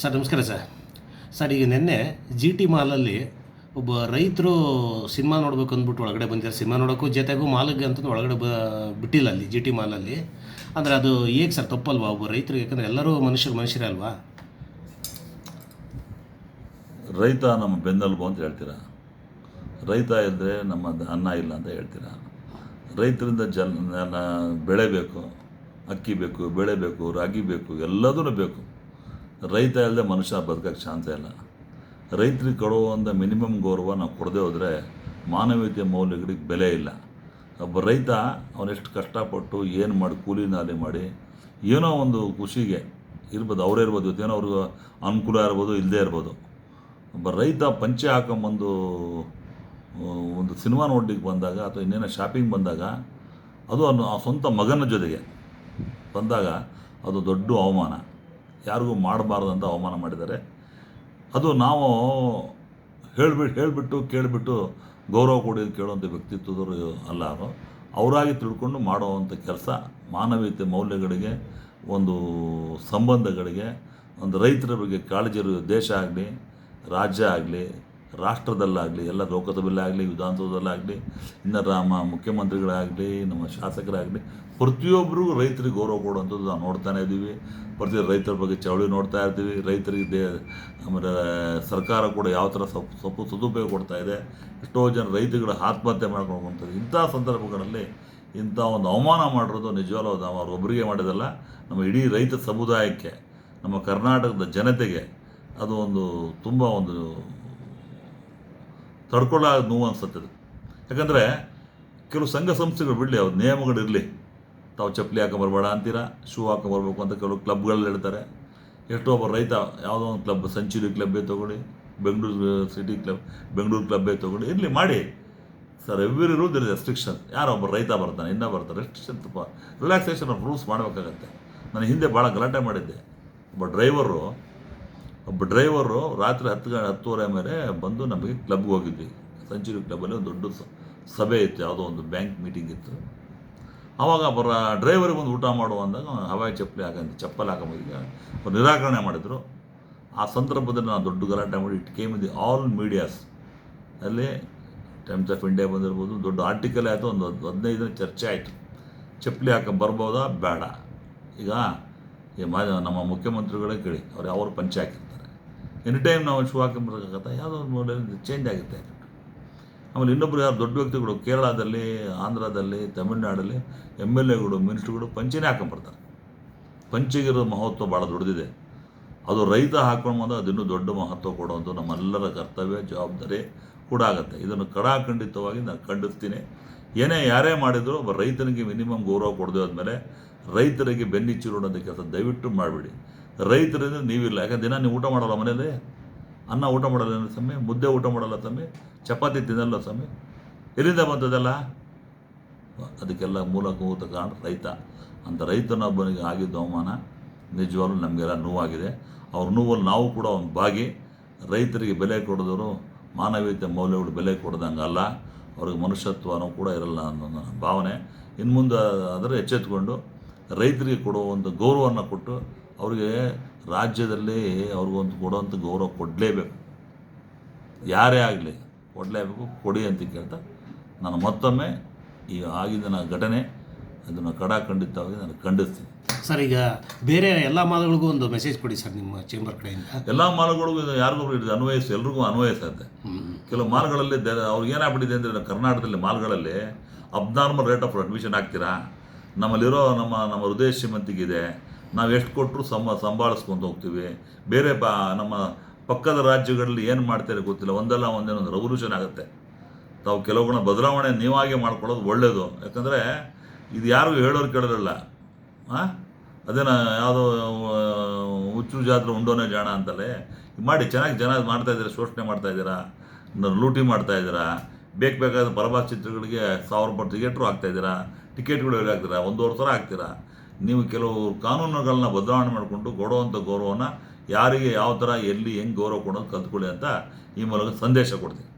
Sir, ನಮಸ್ಕಾರ sir. Sir, ಈಗ ನಿನ್ನೆ ಜಿ ಟಿ ಮಾಲಲ್ಲಿ ಒಬ್ಬ ರೈತರು ಸಿನಿಮಾ ನೋಡ್ಬೇಕು ಅಂದ್ಬಿಟ್ಟು ಒಳಗಡೆ ಬಂದಿದ್ದಾರೆ. ಸಿನಿಮಾ ನೋಡೋಕ್ಕೂ ಜೊತೆಗೂ ಮಾಲಿಗೆ ಅಂತ ಒಳಗಡೆ ಬ, ಬಿಟ್ಟಿಲ್ಲ ಅಲ್ಲಿ ಜಿ ಟಿ ಮಾಲಲ್ಲಿ. ಅಂದರೆ ಅದು ಹೇಗೆ ಸರ್, ತಪ್ಪಲ್ವಾ ಒಬ್ಬ ರೈತರು ಯಾಕಂದರೆ ಎಲ್ಲರೂ ಮನುಷ್ಯರು ಮನುಷ್ಯರೇ ಅಲ್ವಾ? ರೈತ ನಮ್ಮ ಬೆನ್ನೆಲುಬು ಅಂತ ಹೇಳ್ತೀರಾ? ರೈತ ಇದ್ದರೆ ನಮ್ಮ ಅನ್ನ ಇಲ್ಲ ಅಂತ ಹೇಳ್ತೀರಾ? ರೈತರಿಂದ ಜನ ಬೆಳೆ ಬೇಕು ಅಕ್ಕಿ ಬೇಕು, ಬೆಳೆ ಬೇಕು, ರಾಗಿ ಬೇಕು, ಎಲ್ಲದೂ ಬೇಕು. ರೈತ ಇಲ್ಲದೆ ಮನುಷ್ಯ ಬದುಕೋಕ್ಕೆ ಚಾನ್ಸೇ ಇಲ್ಲ. ರೈತರಿಗೆ ಕೊಡುವಂಥ ಮಿನಿಮಮ್ ಗೌರವ ನಾವು ಕೊಡದೆ ಹೋದರೆ ಮಾನವೀಯತೆ ಮೌಲ್ಯಗಳಿಗೆ ಬೆಲೆ ಇಲ್ಲ. ಒಬ್ಬ ರೈತ ಅವನೆಷ್ಟು ಕಷ್ಟಪಟ್ಟು ಏನು ಮಾಡಿ ಕೂಲಿ ನಾಲಿ ಮಾಡಿ ಏನೋ ಒಂದು ಖುಷಿಗೆ ಇರ್ಬೋದು, ಅವರೇ ಇರ್ಬೋದು ಏನೋ ಅವ್ರಿಗೆ ಅನುಕೂಲ ಇರ್ಬೋದು ಇಲ್ಲದೇ ಇರ್ಬೋದು. ಒಬ್ಬ ರೈತ ಪಂಚೆ ಹಾಕೊಂಬಂದು ಒಂದು ಸಿನಿಮಾ ನೋಡ್ಲಿಕ್ಕೆ ಬಂದಾಗ ಅಥವಾ ಇನ್ನೇನೋ ಶಾಪಿಂಗ್ ಬಂದಾಗ ಅದು ಅವನು ಆ ಸ್ವಂತ ಮಗನ ಜೊತೆಗೆ ಬಂದಾಗ ಅದು ದೊಡ್ಡ ಅವಮಾನ. ಯಾರಿಗೂ ಮಾಡಬಾರ್ದಂತ ಅವಮಾನ ಮಾಡಿದ್ದಾರೆ. ಅದು ನಾವು ಹೇಳ್ಬಿಟ್ಟು ಹೇಳಿಬಿಟ್ಟು, ಕೇಳಿಬಿಟ್ಟು ಗೌರವ ಕೊಡಿ ಕೇಳುವಂಥ ವ್ಯಕ್ತಿತ್ವದವರು ಅಲ್ಲ ಅವರು. ಅವರಾಗಿ ತಿಳ್ಕೊಂಡು ಮಾಡುವಂಥ ಕೆಲಸ ಮಾನವೀಯತೆ ಮೌಲ್ಯಗಳಿಗೆ, ಒಂದು ಸಂಬಂಧಗಳಿಗೆ, ಒಂದು ರೈತರ ಬಗ್ಗೆ ಕಾಳಜಿ ಇರೋ ದೇಶ ಆಗಲಿ, ರಾಜ್ಯ ಆಗಲಿ ರಾಷ್ಟ್ರದಲ್ಲಾಗಲಿ, ಎಲ್ಲ ಲೋಕಸಭೆಯಲ್ಲಾಗಲಿ, ವಿಧಾನಸೌಧದಲ್ಲಾಗಲಿ, ಇನ್ನು ರಾಮ ಮುಖ್ಯಮಂತ್ರಿಗಳಾಗಲಿ, ನಮ್ಮ ಶಾಸಕರಾಗಲಿ ಪ್ರತಿಯೊಬ್ಬರಿಗೂ ರೈತರಿಗೆ ಗೌರವ ಕೊಡುವಂಥದ್ದು ನಾವು ನೋಡ್ತಾನೆ ಇದ್ದೀವಿ. ಪ್ರತಿ ರೈತರ ಬಗ್ಗೆ ಚಳವಳಿ ನೋಡ್ತಾ ಇರ್ತೀವಿ. ರೈತರಿಗೆ ದೇ, ಆಮೇಲೆ ಸರ್ಕಾರ ಕೂಡ ಯಾವ ಥರ ಸೊಪ್ಪು ಸೊಪ್ಪು ಸದುಪಯೋಗ ಕೊಡ್ತಾ ಇದೆ, ಎಷ್ಟೋ ಜನ ರೈತರುಗಳು ಆತ್ಮಹತ್ಯೆ ಮಾಡ್ಕೊಂಡು ಇಂಥ ಸಂದರ್ಭಗಳಲ್ಲಿ ಇಂಥ ಒಂದು ಅವಮಾನ ಮಾಡಿರೋದು ನಿಜವಾಗ್ಲೂ ನಾವು ಅವರು ಒಬ್ಬರಿಗೆ ಮಾಡಿದಲ್ಲ, ನಮ್ಮ ಇಡೀ ರೈತ ಸಮುದಾಯಕ್ಕೆ, ನಮ್ಮ ಕರ್ನಾಟಕದ ಜನತೆಗೆ ಅದು ಒಂದು ತುಂಬ ಒಂದು ತಡ್ಕೊಳ್ಳೋ ನೋವು ಅನ್ಸುತ್ತೆ ಅದು. ಯಾಕಂದರೆ ಕೆಲವು ಸಂಘ ಸಂಸ್ಥೆಗಳು ಬಿಡಲಿ, ಅವ್ರ ನಿಯಮಗಳಿರಲಿ ತಾವು ಚಪ್ಪಲಿ ಹಾಕೊಂಬರ್ಬೇಡ ಅಂತೀರಾ, ಶೂ ಹಾಕೊಂಬರ್ಬೇಕು ಅಂತ ಕೆಲವು ಕ್ಲಬ್ಗಳಲ್ಲಿ ಹೇಳ್ತಾರೆ. ಎಷ್ಟೋ ಒಬ್ಬ ರೈತ ಯಾವುದೋ ಒಂದು ಕ್ಲಬ್ ಸಂಚುರಿ ಕ್ಲಬ್ಬೇ ತೊಗೊಳ್ಳಿ ಬೆಂಗಳೂರು ಸಿಟಿ ಕ್ಲಬ್ ಬೆಂಗಳೂರು ಕ್ಲಬ್ಬೇ ತೊಗೊಳ್ಳಿ, ಇರಲಿ, ಮಾಡಿ. Sir every rule is restriction ಯಾರೋ ಒಬ್ಬ ರೈತ ಬರ್ತಾನೆ ಇನ್ನೂ ಬರ್ತಾರೆ ರೆಸ್ಟ್ರಿಕ್ಷನ್ ತುಂಬ ರಿಲ್ಯಾಕ್ಸೇಷನ್ ಆಫ್ ರೂಲ್ಸ್ ಮಾಡಬೇಕಾಗತ್ತೆ. ನಾನು ಹಿಂದೆ ಭಾಳ ಗಲಾಟೆ ಮಾಡಿದ್ದೆ. ಒಬ್ಬ ಡ್ರೈವರು ಒಬ್ಬ ಡ್ರೈವರು ರಾತ್ರಿ ಹತ್ತು ಹತ್ತುವರೆ ಮೇಲೆ ಬಂದು ನಮಗೆ ಕ್ಲಬ್ಗೆ ಹೋಗಿದ್ವಿ. ಸೆಂಚುರಿ ಕ್ಲಬ್ಬಲ್ಲಿ ಒಂದು ದೊಡ್ಡ ಸಭೆ ಇತ್ತು, ಯಾವುದೋ ಒಂದು ಬ್ಯಾಂಕ್ ಮೀಟಿಂಗ್ ಇತ್ತು. ಆವಾಗ ಬರ ಡ್ರೈವರಿಗೆ ಬಂದು ಊಟ ಮಾಡುವ ಅಂದಾಗ ಹವಾಯಿ ಚಪ್ಪಲಿ ಹಾಕಂತ ಚಪ್ಪಲಿ ಹಾಕೊಂಬೋದಿಗೆ ಅವ್ರು ನಿರಾಕರಣೆ ಮಾಡಿದರು. ಆ ಸಂದರ್ಭದಲ್ಲಿ ನಾನು ದೊಡ್ಡ ಗಲಾಟೆ ಮಾಡಿ it came the all medias ಅಲ್ಲಿ ಟೈಮ್ಸ್ ಆಫ್ ಇಂಡಿಯಾ ಬಂದಿರ್ಬೋದು, ದೊಡ್ಡ ಆರ್ಟಿಕಲ್ ಆಯಿತು, ಒಂದು ಹದ್- ಹದಿನೈದು ದಿನ ಚರ್ಚೆ ಆಯಿತು. ಚಪ್ಪಲಿ ಹಾಕೊಂಡು ಬರ್ಬೋದಾ? ಬೇಡ. ಈಗ ಈ ಮಾ ನಮ್ಮ ಮುಖ್ಯಮಂತ್ರಿಗಳೇ ಕೇಳಿ, ಅವ್ರು ಯಾವ ಪಂಚೆ ಹಾಕಿರ್ತಾರೆ. ಎನಿ ಟೈಮ್ ನಾವು ಶೂ ಹಾಕೊಂಬರ್ಬೇಕಾಗತ್ತ ಯಾವುದೋ ಒಂದು ಚೇಂಜ್ ಆಗುತ್ತೆ. ಆಮೇಲೆ ಇನ್ನೊಬ್ಬರು ಯಾರು ದೊಡ್ಡ ವ್ಯಕ್ತಿಗಳು, ಕೇರಳದಲ್ಲಿ, ಆಂಧ್ರದಲ್ಲಿ, ತಮಿಳ್ನಾಡಲ್ಲಿ ಎಂ ಎಲ್ ಎಗಳು ಮಿನಿಸ್ಟ್ರುಗಳು ಪಂಚೆನೇ ಹಾಕೊಂಬರ್ತಾರೆ ಪಂಚೆಗಿರೋ ಮಹತ್ವ ಭಾಳ ದೊಡ್ಡದಿದೆ. ಅದು ರೈತ ಹಾಕೊಂಡು ಬಂದಾಗ ಅದಿನ್ನೂ ದೊಡ್ಡ ಮಹತ್ವ ಕೊಡುವಂಥ ನಮ್ಮೆಲ್ಲರ ಕರ್ತವ್ಯ, ಜವಾಬ್ದಾರಿ ಕೂಡ ಆಗುತ್ತೆ. ಇದನ್ನು ಕಡಾಖಂಡಿತವಾಗಿ ನಾನು ಖಂಡಿಸ್ತೀನಿ. ಏನೇ ಯಾರೇ ಮಾಡಿದ್ರು ಒಬ್ಬ ರೈತನಿಗೆ ಮಿನಿಮಮ್ ಗೌರವ ಕೊಡದೆ ಆದಮೇಲೆ ರೈತರಿಗೆ ಬೆನ್ನಿಚ್ಚು ಅನ್ನೋದು ಕೆಲಸ ದಯವಿಟ್ಟು ಮಾಡಿಬಿಡಿ. ರೈತರಿಂದ ನೀವಿಲ್ಲ. ಯಾಕಂದ್ರೆ ದಿನ ನೀವು ಊಟ ಮಾಡಲ್ಲ ಮನೇಲಿ ಅನ್ನ ಊಟ ಮಾಡಲ್ಲ ಸ್ವಾಮಿ, ಮುದ್ದೆ ಊಟ ಮಾಡಲ್ಲ ಸ್ವಾಮಿ, ಚಪಾತಿ ತಿನ್ನಲ್ಲ ಸ್ವಾಮಿ. ಎಲ್ಲಿಂದ ಬಂತದಲ್ಲ ಅದಕ್ಕೆಲ್ಲ ಮೂಲಭೂತ ಕಾರಣ ರೈತ. ಅಂತ ರೈತನೊಬ್ಬನಿಗೆ ಆಗಿದ್ದ ಅವಮಾನ ನಿಜವಾಗ್ಲೂ ನಮಗೆಲ್ಲ ನೋವಾಗಿದೆ. ಅವ್ರ ನೋವಲ್ಲಿ ನಾವು ಕೂಡ ಒಂದು ಭಾಗಿ. ರೈತರಿಗೆ ಬೆಲೆ ಕೊಡೋದವರು ಮಾನವೀಯತೆ ಮೌಲ್ಯಗಳು ಬೆಲೆ ಕೊಡ್ದಂಗೆ ಅಲ್ಲ ಅವ್ರಿಗೆ ಮನುಷ್ಯತ್ವನೂ ಕೂಡ ಇರಲ್ಲ ಅನ್ನೋ ಭಾವನೆ. ಇನ್ನು ಮುಂದೆ ಅದರ ಎಚ್ಚೆತ್ಕೊಂಡು ರೈತರಿಗೆ ಕೊಡುವ ಒಂದು ಗೌರವವನ್ನು ಕೊಟ್ಟು ಅವರಿಗೆ ರಾಜ್ಯದಲ್ಲಿ ಅವ್ರಿಗೊಂದು ಕೊಡುವಂಥ ಗೌರವ ಕೊಡಲೇಬೇಕು. ಯಾರೇ ಆಗಲಿ ಕೊಡಲೇಬೇಕು, ಕೊಡಿ ಅಂತ ಕೇಳ್ತಾ ನಾನು ಮತ್ತೊಮ್ಮೆ ಈ ಆಗಿದ್ದ ಘಟನೆ, ಅದನ್ನು ಕಡಾಖಂಡಿತವಾಗಿ ನಾನು ಖಂಡಿಸ್ತೀನಿ. ಸರ್, ಈಗ ಬೇರೆ ಎಲ್ಲ ಮಾಲುಗಳಿಗೂ ಒಂದು ಮೆಸೇಜ್ ಕೊಡಿ ಸರ್, ನಿಮ್ಮ ಚೇಂಬರ್ ಕಡೆಯಿಂದ. ಎಲ್ಲ ಮಾಲ್ಗಳಿಗೂ ಇದು ಯಾರಿಗೂ ಇದು ಅನ್ವಯಿಸಿ ಎಲ್ರಿಗೂ ಅನ್ವಯಿಸುತ್ತೆ ಕೆಲವು ಮಾಲ್ಗಳಲ್ಲಿ ಅವ್ರಿಗೆ ಏನಾಗ್ಬಿಟ್ಟಿದೆ ಅಂದರೆ ಕರ್ನಾಟಕದಲ್ಲಿ ಮಾಲ್ಗಳಲ್ಲಿ ಅಬ್ನಾರ್ಮಲ್ ರೇಟ್ ಆಫ್ ಅಡ್ಮಿಷನ್ ಆಗ್ತೀರಾ ನಮ್ಮಲ್ಲಿರೋ ನಮ್ಮ ನಮ್ಮ ಹೃದಯ ಶ್ರೀಮಂತಿಗಿದೆ. ನಾವು ಎಷ್ಟು ಕೊಟ್ಟರು ಸಮ ಸಂಭಾಳಿಸ್ಕೊಂಡು ಹೋಗ್ತೀವಿ. ಬೇರೆ ಬಾ ನಮ್ಮ ಪಕ್ಕದ ರಾಜ್ಯಗಳಲ್ಲಿ ಏನು ಮಾಡ್ತಾರೆ ಗೊತ್ತಿಲ್ಲ. ಒಂದಲ್ಲ ಒಂದೇನೋ ಒಂದು ರೆವಲ್ಯೂಷನ್ ಆಗುತ್ತೆ. ತಾವು ಕೆಲವುಗಳ ಬದಲಾವಣೆ ನೀವಾಗೆ ಮಾಡ್ಕೊಳ್ಳೋದು ಒಳ್ಳೆಯದು ಯಾಕಂದರೆ ಇದು ಯಾರಿಗೂ ಹೇಳೋರು ಕೇಳೋರಿಲ್ಲ ಹಾಂ ಅದೇನ ಯಾವುದೋ ಹುಚ್ಚು ಜಾತ್ರೆ ಉಂಡೋನೇ ಜಾಣ ಅಂತಲೇ ಮಾಡಿ, ಚೆನ್ನಾಗಿ ಜನ ಮಾಡ್ತಾ ಇದ್ದೀರಾ, ಶೋಷಣೆ ಮಾಡ್ತಾ ಇದ್ದೀರಾ ಲೂಟಿ ಮಾಡ್ತಾ ಇದ್ದೀರಾ, ಬೇಕು ಬೇಕಾದ ಪರಭಾಷೆ ಚಿತ್ರಗಳಿಗೆ ಸಾವಿರ ರೂಪಾಯಿ ಟಿಕೆಟ್ರು ಹಾಕ್ತಾ ಇದ್ದೀರಾ, ಟಿಕೆಟ್ಗಳು ಎಲ್ಲಿ ಹಾಕ್ತೀರಾ, ಒಂದೂವರೆ ಥರ ಹಾಕ್ತೀರಾ, ನೀವು ಕೆಲವು ಕಾನೂನುಗಳನ್ನ ಬದಲಾವಣೆ ಮಾಡಿಕೊಂಡು ಕೊಡುವಂಥ ಗೌರವನ ಯಾರಿಗೆ, ಯಾವ ಥರ ಎಲ್ಲಿ, ಹೆಂಗೆ ಗೌರವ ಕೊಡೋದು ಕಲ್ತ್ಕೊಳ್ಳಿ ಅಂತ ಈ ಮೂಲಕ ಸಂದೇಶ ಕೊಡ್ತೀನಿ.